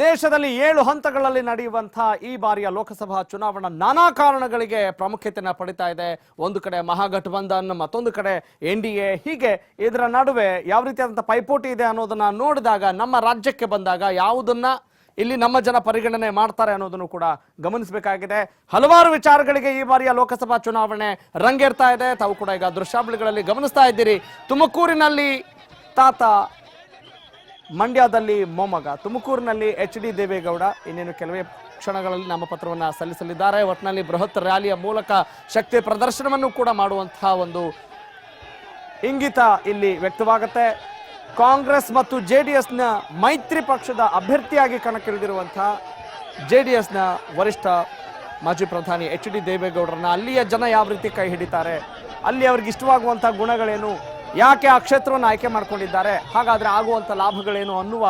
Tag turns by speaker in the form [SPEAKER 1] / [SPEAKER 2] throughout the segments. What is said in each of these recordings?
[SPEAKER 1] ದೇಶದಲ್ಲಿ ಏಳು ಹಂತಗಳಲ್ಲಿ ನಡೆಯುವಂತಹ ಈ ಬಾರಿಯ ಲೋಕಸಭಾ ಚುನಾವಣಾ ನಾನಾ ಕಾರಣಗಳಿಗೆ ಪ್ರಾಮುಖ್ಯತೆಯನ್ನು ಪಡಿತಾ ಇದೆ. ಒಂದು ಕಡೆ ಮಹಾಗಠಬಂಧನ್, ಮತ್ತೊಂದು ಕಡೆ ಎನ್ ಡಿ ಎ. ಹೀಗೆ ಇದರ ನಡುವೆ ಯಾವ ರೀತಿಯಾದಂತಹ ಪೈಪೋಟಿ ಇದೆ ಅನ್ನೋದನ್ನ ನೋಡಿದಾಗ, ನಮ್ಮ ರಾಜ್ಯಕ್ಕೆ ಬಂದಾಗ ಯಾವುದನ್ನ ಇಲ್ಲಿ ನಮ್ಮ ಜನ ಪರಿಗಣನೆ ಮಾಡ್ತಾರೆ ಅನ್ನೋದನ್ನು ಕೂಡ ಗಮನಿಸಬೇಕಾಗಿದೆ. ಹಲವಾರು ವಿಚಾರಗಳಿಗೆ ಈ ಬಾರಿಯ ಲೋಕಸಭಾ ಚುನಾವಣೆ ರಂಗೇರ್ತಾ ಇದೆ. ತಾವು ಕೂಡ ಈಗ ದೃಶ್ಯಾವಳಿಗಳಲ್ಲಿ ಗಮನಿಸ್ತಾ ಇದ್ದೀರಿ. ತುಮಕೂರಿನಲ್ಲಿ ತಾತ ಮಂಡ್ಯದಲ್ಲಿ ಮೊಮ್ಮಗ. ತುಮಕೂರಿನಲ್ಲಿ ಎಚ್ ಡಿ ದೇವೇಗೌಡ. ಇನ್ನೇನು ಕೆಲವೇ ಕ್ಷಣಗಳಲ್ಲಿ ನಾಮಪತ್ರವನ್ನು ಸಲ್ಲಿಸಲಿದ್ದಾರೆ. ಒಟ್ಟಿನಲ್ಲಿ ಬೃಹತ್ ರ್ಯಾಲಿಯ ಮೂಲಕ ಶಕ್ತಿ ಪ್ರದರ್ಶನವನ್ನು ಕೂಡ ಮಾಡುವಂತಹ ಒಂದು ಇಂಗಿತ ಇಲ್ಲಿ ವ್ಯಕ್ತವಾಗುತ್ತೆ. ಕಾಂಗ್ರೆಸ್ ಮತ್ತು ಜೆ ಡಿ ಎಸ್ನ ಮೈತ್ರಿ ಪಕ್ಷದ ಅಭ್ಯರ್ಥಿಯಾಗಿ ಕಣಕ್ಕಿಳಿದಿರುವಂತಹ ಜೆ ಡಿ ಎಸ್ನ ವರಿಷ್ಠ ಮಾಜಿ ಪ್ರಧಾನಿ ಎಚ್ ಡಿ ದೇವೇಗೌಡರನ್ನ ಅಲ್ಲಿಯ ಜನ ಯಾವ ರೀತಿ ಕೈ ಹಿಡಿತಾರೆ? ಅಲ್ಲಿ ಅವ್ರಿಗೆ ಇಷ್ಟವಾಗುವಂಥ ಗುಣಗಳೇನು? ಯಾಕೆ ಆ ಕ್ಷೇತ್ರವನ್ನು ಆಯ್ಕೆ ಮಾಡ್ಕೊಂಡಿದ್ದಾರೆ? ಹಾಗಾದ್ರೆ ಆಗುವಂಥ ಲಾಭಗಳೇನು ಅನ್ನುವ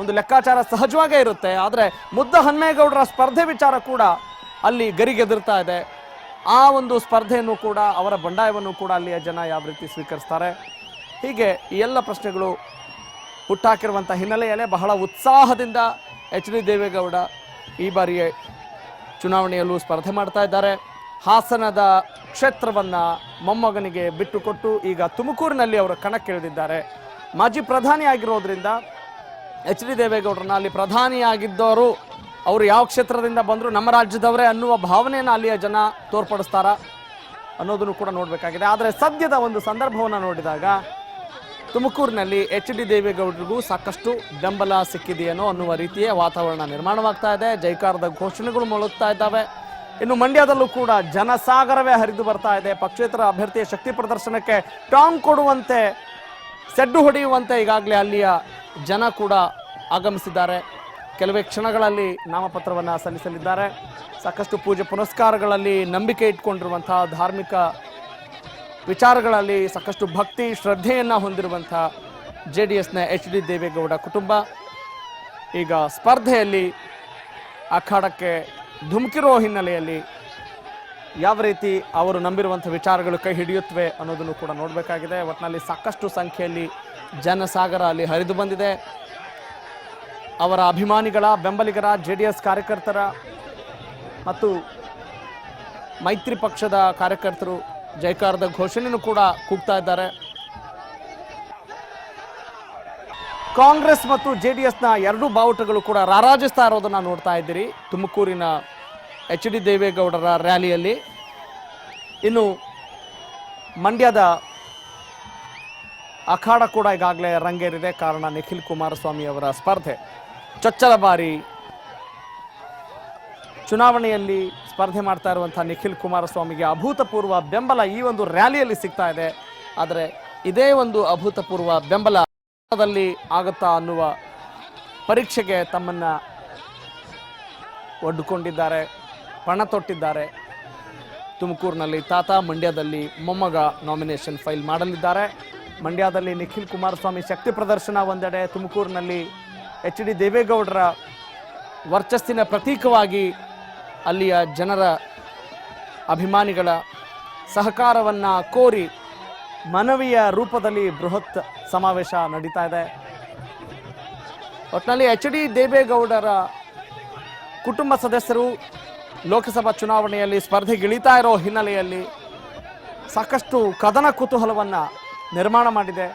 [SPEAKER 1] ಒಂದು ಲೆಕ್ಕಾಚಾರ ಸಹಜವಾಗೇ ಇರುತ್ತೆ. ಆದರೆ ಮುದ್ದ ಹನ್ಮೇಗೌಡರ ಸ್ಪರ್ಧೆ ವಿಚಾರ ಕೂಡ ಅಲ್ಲಿ ಗರಿಗೆದರ್ತಾ ಇದೆ. ಆ ಒಂದು ಸ್ಪರ್ಧೆಯನ್ನು ಕೂಡ, ಅವರ ಬಂಡಾಯವನ್ನು ಕೂಡ ಅಲ್ಲಿಯ ಜನ ಯಾವ ರೀತಿ ಸ್ವೀಕರಿಸ್ತಾರೆ? ಹೀಗೆ ಈ ಎಲ್ಲ ಪ್ರಶ್ನೆಗಳು ಹುಟ್ಟಾಕಿರುವಂಥ ಹಿನ್ನೆಲೆಯಲ್ಲೇ ಬಹಳ ಉತ್ಸಾಹದಿಂದ ಎಚ್ ಡಿ ದೇವೇಗೌಡ ಈ ಬಾರಿಯೇ ಚುನಾವಣೆಯಲ್ಲೂ ಸ್ಪರ್ಧೆ ಮಾಡ್ತಾ ಇದ್ದಾರೆ. ಹಾಸನದ ಕ್ಷೇತ್ರವನ್ನ ಮೊಮ್ಮಗನಿಗೆ ಬಿಟ್ಟುಕೊಟ್ಟು ಈಗ ತುಮಕೂರಿನಲ್ಲಿ ಅವರು ಕಣಕ್ಕಿಳಿದಿದ್ದಾರೆ. ಮಾಜಿ ಪ್ರಧಾನಿ ಆಗಿರೋದ್ರಿಂದ ಎಚ್ ಡಿ ದೇವೇಗೌಡರನ್ನ ಅಲ್ಲಿ ಪ್ರಧಾನಿಯಾಗಿದ್ದವರು ಅವರು ಯಾವ ಕ್ಷೇತ್ರದಿಂದ ಬಂದರು ನಮ್ಮ ರಾಜ್ಯದವರೇ ಅನ್ನುವ ಭಾವನೆಯನ್ನು ಅಲ್ಲಿಯ ಜನ ತೋರ್ಪಡಿಸ್ತಾರ ಅನ್ನೋದನ್ನು ಕೂಡ ನೋಡಬೇಕಾಗಿದೆ. ಆದರೆ ಸದ್ಯದ ಒಂದು ಸಂದರ್ಭವನ್ನು ನೋಡಿದಾಗ ತುಮಕೂರಿನಲ್ಲಿ ಎಚ್ ಡಿ ದೇವೇಗೌಡರಿಗೂ ಸಾಕಷ್ಟು ಬೆಂಬಲ ಸಿಕ್ಕಿದೆಯೇನೋ ಅನ್ನುವ ರೀತಿಯ ವಾತಾವರಣ ನಿರ್ಮಾಣವಾಗ್ತಾ ಇದೆ. ಜೈಕಾರದ ಘೋಷಣೆಗಳು ಮೊಳಗ್ತಾ ಇದ್ದಾವೆ. ಇನ್ನು ಮಂಡ್ಯದಲ್ಲೂ ಕೂಡ ಜನಸಾಗರವೇ ಹರಿದು ಬರ್ತಾ ಇದೆ. ಪಕ್ಷೇತರ ಅಭ್ಯರ್ಥಿಯ ಶಕ್ತಿ ಪ್ರದರ್ಶನಕ್ಕೆ ಟಾಂಗ್ ಕೊಡುವಂತೆ, ಸೆಡ್ಡು ಹೊಡೆಯುವಂತೆ ಈಗಾಗಲೇ ಅಲ್ಲಿಯ ಜನ ಕೂಡ ಆಗಮಿಸಿದ್ದಾರೆ. ಕೆಲವೇ ಕ್ಷಣಗಳಲ್ಲಿ ನಾಮಪತ್ರವನ್ನು ಸಲ್ಲಿಸಲಿದ್ದಾರೆ. ಸಾಕಷ್ಟು ಪೂಜೆ ಪುನಸ್ಕಾರಗಳಲ್ಲಿ ನಂಬಿಕೆ ಇಟ್ಕೊಂಡಿರುವಂತಹ ಧಾರ್ಮಿಕ ವಿಚಾರಗಳಲ್ಲಿ ಸಾಕಷ್ಟು ಭಕ್ತಿ, ಶ್ರದ್ಧೆಯನ್ನು ಹೊಂದಿರುವಂಥ ಜೆ ಡಿ ಎಸ್ನ ಎಚ್ ಡಿ ದೇವೇಗೌಡ ಕುಟುಂಬ. ಈಗ ಸ್ಪರ್ಧೆಯಲ್ಲಿ ಅಖಾಡಕ್ಕೆ ಧುಮುಕಿರೋ ಹಿನ್ನೆಲೆಯಲ್ಲಿ ಯಾವ ರೀತಿ ಅವರು ನಂಬಿರುವಂಥ ವಿಚಾರಗಳು ಕೈ ಹಿಡಿಯುತ್ತವೆ ಅನ್ನೋದನ್ನು ಕೂಡ ನೋಡಬೇಕಾಗಿದೆ. ಒಟ್ಟಿನಲ್ಲಿ ಸಾಕಷ್ಟು ಸಂಖ್ಯೆಯಲ್ಲಿ ಜನಸಾಗರ ಅಲ್ಲಿ ಹರಿದು ಬಂದಿದೆ. ಅವರ ಅಭಿಮಾನಿಗಳ, ಬೆಂಬಲಿಗರ ಜೆ ಡಿ ಎಸ್ ಕಾರ್ಯಕರ್ತರ ಮತ್ತು ಮೈತ್ರಿ ಪಕ್ಷದ ಕಾರ್ಯಕರ್ತರು ಜೈಕಾರದ ಘೋಷಣೆಯನ್ನು ಕೂಡ ಕೂಗ್ತಾ ಇದ್ದಾರೆ. ಕಾಂಗ್ರೆಸ್ ಮತ್ತು ಜೆ ಡಿ ಎಸ್ನ ಎರಡೂ ಬಾವುಟಗಳು ಕೂಡ ರಾರಾಜಿಸ್ತಾ ಇರೋದನ್ನು ನೋಡ್ತಾ ಇದ್ದೀರಿ. ತುಮಕೂರಿನ ಎಚ್ ಡಿ ದೇವೇಗೌಡರ ರ್ಯಾಲಿಯಲ್ಲಿ. ಇನ್ನು ಮಂಡ್ಯದ ಅಖಾಡ ಕೂಡ ಈಗಾಗಲೇ ರಂಗೇರಿದೆ. ಕಾರಣ ನಿಖಿಲ್ ಕುಮಾರಸ್ವಾಮಿ ಅವರ ಸ್ಪರ್ಧೆ. ಚೊಚ್ಚಲ ಬಾರಿ ಚುನಾವಣೆಯಲ್ಲಿ ಸ್ಪರ್ಧೆ ಮಾಡ್ತಾ ಇರುವಂಥ ನಿಖಿಲ್ ಕುಮಾರಸ್ವಾಮಿಗೆ ಅಭೂತಪೂರ್ವ ಬೆಂಬಲ ಈ ಒಂದು ರ್ಯಾಲಿಯಲ್ಲಿ ಸಿಗ್ತಾ ಇದೆ. ಆದರೆ ಇದೇ ಒಂದು ಅಭೂತಪೂರ್ವ ಬೆಂಬಲ ದಲ್ಲಿ ಆಗುತ್ತಾ ಅನ್ನುವ ಪರೀಕ್ಷೆಗೆ ತಮ್ಮನ್ನ ಒಡ್ಕೊಂಡಿದ್ದಾರೆ, ಪಣ ತೊಟ್ಟಿದ್ದಾರೆ. ತುಮಕೂರಿನಲ್ಲಿ ತಾತ ಮಂಡ್ಯದಲ್ಲಿ ಮೊಮ್ಮಗ ನಾಮಿನೇಷನ್ ಫೈಲ್ ಮಾಡಲಿದ್ದಾರೆ. ಮಂಡ್ಯದಲ್ಲಿ ನಿಖಿಲ್ ಕುಮಾರಸ್ವಾಮಿ ಶಕ್ತಿ ಪ್ರದರ್ಶನ ಒಂದೆಡೆ ತುಮಕೂರಿನಲ್ಲಿ ಎಚ್ ಡಿ ದೇವೇಗೌಡರ ವರ್ಚಸ್ಸಿನ ಪ್ರತೀಕವಾಗಿ ಅಲ್ಲಿಯ ಜನರ ಅಭಿಮಾನಿಗಳ ಸಹಕಾರವನ್ನು ಕೋರಿ ಮನವಿಯ ರೂಪದಲ್ಲಿ ಬೃಹತ್ ಸಮಾವೇಶ ನಡೀತಾ ಇದೆ. ಒಟ್ಟಿನಲ್ಲಿ ಎಚ್ ಡಿ ದೇವೇಗೌಡರ ಕುಟುಂಬ ಸದಸ್ಯರು ಲೋಕಸಭಾ ಚುನಾವಣೆಯಲ್ಲಿ ಸ್ಪರ್ಧೆಗಿಳಿತಾ ಇರೋ ಹಿನ್ನೆಲೆಯಲ್ಲಿ ಸಾಕಷ್ಟು ಕದನ ಕುತೂಹಲವನ್ನು ನಿರ್ಮಾಣ ಮಾಡಿದೆ.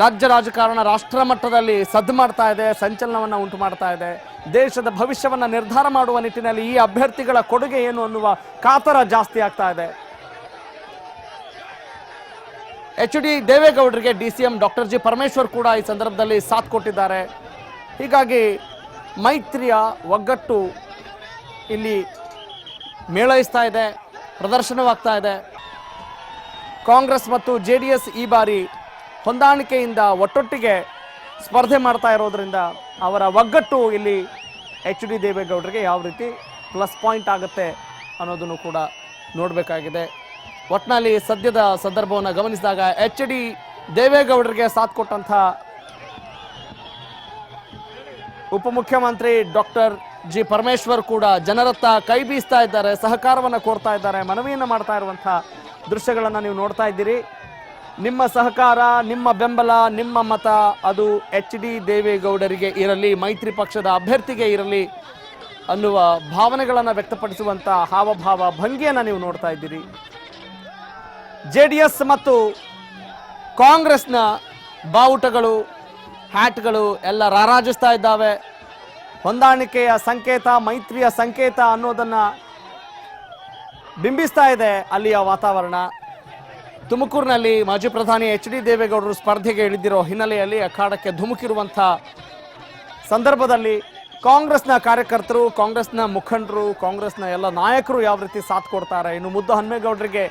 [SPEAKER 1] ರಾಜ್ಯ ರಾಜಕಾರಣ ರಾಷ್ಟ್ರ ಮಟ್ಟದಲ್ಲಿ ಸದ್ದು ಮಾಡ್ತಾ ಇದೆ, ಸಂಚಲನವನ್ನು ಉಂಟು ಮಾಡ್ತಾ ಇದೆ. ದೇಶದ ಭವಿಷ್ಯವನ್ನು ನಿರ್ಧಾರ ಮಾಡುವ ನಿಟ್ಟಿನಲ್ಲಿ ಈ ಅಭ್ಯರ್ಥಿಗಳ ಕೊಡುಗೆ ಏನು ಅನ್ನುವ ಕಾತರ ಜಾಸ್ತಿ ಆಗ್ತಾ ಇದೆ. H D ದೇವೇಗೌಡರಿಗೆ D C M doctor G Parameshwar ಕೂಡ ಈ ಸಂದರ್ಭದಲ್ಲಿ ಸಾಥ್ ಕೊಟ್ಟಿದ್ದಾರೆ. ಹೀಗಾಗಿ ಮೈತ್ರಿಯ ಒಗ್ಗಟ್ಟು ಇಲ್ಲಿ ಮೇಳೈಸ್ತಾ ಇದೆ, ಪ್ರದರ್ಶನವಾಗ್ತಾ ಇದೆ. ಕಾಂಗ್ರೆಸ್ ಮತ್ತು ಜೆ ಡಿ ಎಸ್ ಈ ಬಾರಿ ಹೊಂದಾಣಿಕೆಯಿಂದ ಒಟ್ಟೊಟ್ಟಿಗೆ ಸ್ಪರ್ಧೆ ಮಾಡ್ತಾ ಇರೋದ್ರಿಂದ ಅವರ ಒಗ್ಗಟ್ಟು ಇಲ್ಲಿ ಎಚ್ ಡಿ ದೇವೇಗೌಡರಿಗೆ ಯಾವ ರೀತಿ ಪ್ಲಸ್ ಪಾಯಿಂಟ್ ಆಗುತ್ತೆ ಅನ್ನೋದನ್ನು ಕೂಡ ನೋಡಬೇಕಾಗಿದೆ. ಒಟ್ಟಿನಲ್ಲಿ ಸದ್ಯದ ಸಂದರ್ಭವನ್ನು ಗಮನಿಸಿದಾಗ ಎಚ್ ಡಿ ದೇವೇಗೌಡರಿಗೆ ಸಾಥ್ ಕೊಟ್ಟಂಥ ಉಪಮುಖ್ಯಮಂತ್ರಿ ಡಾಕ್ಟರ್ ಜಿ ಪರಮೇಶ್ವರ್ ಕೂಡ ಜನರತ್ತ ಕೈ ಬೀಸ್ತಾ ಇದ್ದಾರೆ, ಸಹಕಾರವನ್ನು ಕೋರ್ತಾ ಇದ್ದಾರೆ, ಮನವಿಯನ್ನು ಮಾಡ್ತಾ ಇರುವಂಥ ದೃಶ್ಯಗಳನ್ನು ನೀವು ನೋಡ್ತಾ ಇದ್ದೀರಿ. ನಿಮ್ಮ ಸಹಕಾರ, ನಿಮ್ಮ ಬೆಂಬಲ, ನಿಮ್ಮ ಮತ, ಅದು ಎಚ್ ಡಿ ದೇವೇಗೌಡರಿಗೆ ಇರಲಿ, ಮೈತ್ರಿ ಪಕ್ಷದ ಅಭ್ಯರ್ಥಿಗೆ ಇರಲಿ ಅನ್ನುವ ಭಾವನೆಗಳನ್ನು ವ್ಯಕ್ತಪಡಿಸುವಂಥ ಹಾವಭಾವ ಭಂಗಿಯನ್ನು ನೀವು ನೋಡ್ತಾ ಇದ್ದೀರಿ. ಜೆ ಡಿ ಎಸ್ ಮತ್ತು ಕಾಂಗ್ರೆಸ್ನ ಬಾವುಟಗಳು, ಹ್ಯಾಟ್ಗಳು ಎಲ್ಲ ರಾರಾಜಿಸ್ತಾ ಇದ್ದಾವೆ. ಹೊಂದಾಣಿಕೆಯ ಸಂಕೇತ, ಮೈತ್ರಿಯ ಸಂಕೇತ ಅನ್ನೋದನ್ನು ಬಿಂಬಿಸ್ತಾ ಇದೆ ಅಲ್ಲಿಯ ವಾತಾವರಣ. ತುಮಕೂರಿನಲ್ಲಿ ಮಾಜಿ ಪ್ರಧಾನಿ ಎಚ್ ಡಿ ದೇವೇಗೌಡರು ಸ್ಪರ್ಧೆಗೆ ಇಳಿದಿರೋ ಹಿನ್ನೆಲೆಯಲ್ಲಿ ಅಖಾಡಕ್ಕೆ ಧುಮುಕಿರುವಂಥ ಸಂದರ್ಭದಲ್ಲಿ ಕಾಂಗ್ರೆಸ್ನ ಕಾರ್ಯಕರ್ತರು, ಕಾಂಗ್ರೆಸ್ನ ಮುಖಂಡರು, ಕಾಂಗ್ರೆಸ್ನ ಎಲ್ಲ ನಾಯಕರು ಯಾವ ರೀತಿ ಸಾಥ್ ಕೊಡ್ತಾರೆ? ಇನ್ನು ಮುದ್ದು ಹನುಮೇಗೌಡರಿಗೆ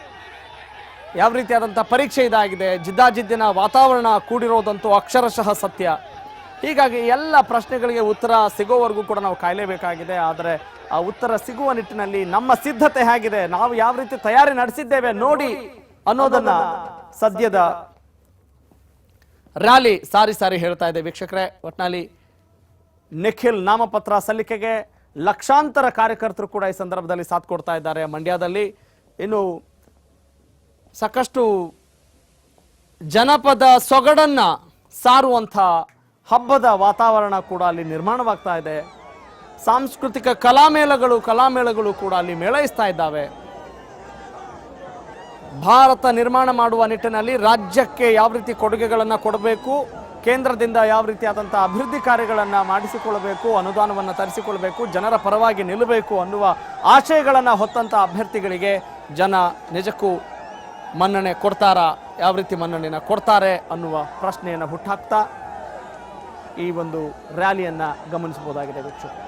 [SPEAKER 1] ಯಾವ ರೀತಿಯಾದಂಥ ಪರೀಕ್ಷೆ ಇದಾಗಿದೆ, ಜಿದ್ದಾಜಿದ್ದಿನ ವಾತಾವರಣ ಕೂಡಿರೋದಂತೂ ಅಕ್ಷರಶಃ ಸತ್ಯ. ಹೀಗಾಗಿ ಎಲ್ಲ ಪ್ರಶ್ನೆಗಳಿಗೆ ಉತ್ತರ ಸಿಗೋವರೆಗೂ ಕೂಡ ನಾವು ಕಾಯಲೇಬೇಕಾಗಿದೆ. ಆದರೆ ಆ ಉತ್ತರ ಸಿಗುವ ನಿಟ್ಟಿನಲ್ಲಿ ನಮ್ಮ ಸಿದ್ಧತೆ ಹೇಗಿದೆ, ನಾವು ಯಾವ ರೀತಿ ತಯಾರಿ ನಡೆಸಿದ್ದೇವೆ ನೋಡಿ ಅನ್ನೋದನ್ನ ಸದ್ಯದ ರ್ಯಾಲಿ ಸಾರಿ ಸಾರಿ ಹೇಳ್ತಾ ಇದೆ ವೀಕ್ಷಕರೇ. ಒಟ್ನಲ್ಲಿ ನಿಖಿಲ್ ನಾಮಪತ್ರ ಸಲ್ಲಿಕೆಗೆ ಲಕ್ಷಾಂತರ ಕಾರ್ಯಕರ್ತರು ಕೂಡ ಈ ಸಂದರ್ಭದಲ್ಲಿ ಸಾಥ್ ಕೊಡ್ತಾ ಇದ್ದಾರೆ ಮಂಡ್ಯದಲ್ಲಿ. ಇನ್ನು ಸಾಕಷ್ಟು ಜನಪದ ಸೊಗಡನ್ನು ಸಾರುವಂಥ ಹಬ್ಬದ ವಾತಾವರಣ ಕೂಡ ಅಲ್ಲಿ ನಿರ್ಮಾಣವಾಗ್ತಾ ಇದೆ. ಸಾಂಸ್ಕೃತಿಕ ಕಲಾಮೇಳಗಳು ಕಲಾಮೇಳಗಳು ಕೂಡ ಅಲ್ಲಿ ಮೇಳೈಸ್ತಾ ಇದ್ದಾವೆ. ಭಾರತ ನಿರ್ಮಾಣ ಮಾಡುವ ನಿಟ್ಟಿನಲ್ಲಿ ರಾಜ್ಯಕ್ಕೆ ಯಾವ ರೀತಿ ಕೊಡುಗೆಗಳನ್ನು ಕೊಡಬೇಕು, ಕೇಂದ್ರದಿಂದ ಯಾವ ರೀತಿಯಾದಂಥ ಅಭಿವೃದ್ಧಿ ಕಾರ್ಯಗಳನ್ನು ಮಾಡಿಸಿಕೊಳ್ಳಬೇಕು, ಅನುದಾನವನ್ನು ತರಿಸಿಕೊಳ್ಳಬೇಕು, ಜನರ ಪರವಾಗಿ ನಿಲ್ಲಬೇಕು ಅನ್ನುವ ಆಶಯಗಳನ್ನು ಹೊತ್ತಂಥ ಅಭ್ಯರ್ಥಿಗಳಿಗೆ ಜನ ನಿಜಕ್ಕೂ ಮನ್ನಣೆ ಕೊಡ್ತಾರಾ? ಯಾವ ರೀತಿ ಮನ್ನಣೆಯನ್ನು ಕೊಡ್ತಾರೆ ಅನ್ನುವ ಪ್ರಶ್ನೆಯನ್ನು ಹುಟ್ಟಾಕ್ತಾ ಈ ಒಂದು ರ್ಯಾಲಿಯನ್ನು ಗಮನಿಸಬಹುದಾಗಿದೆ ವೀಕ್ಷಕರು.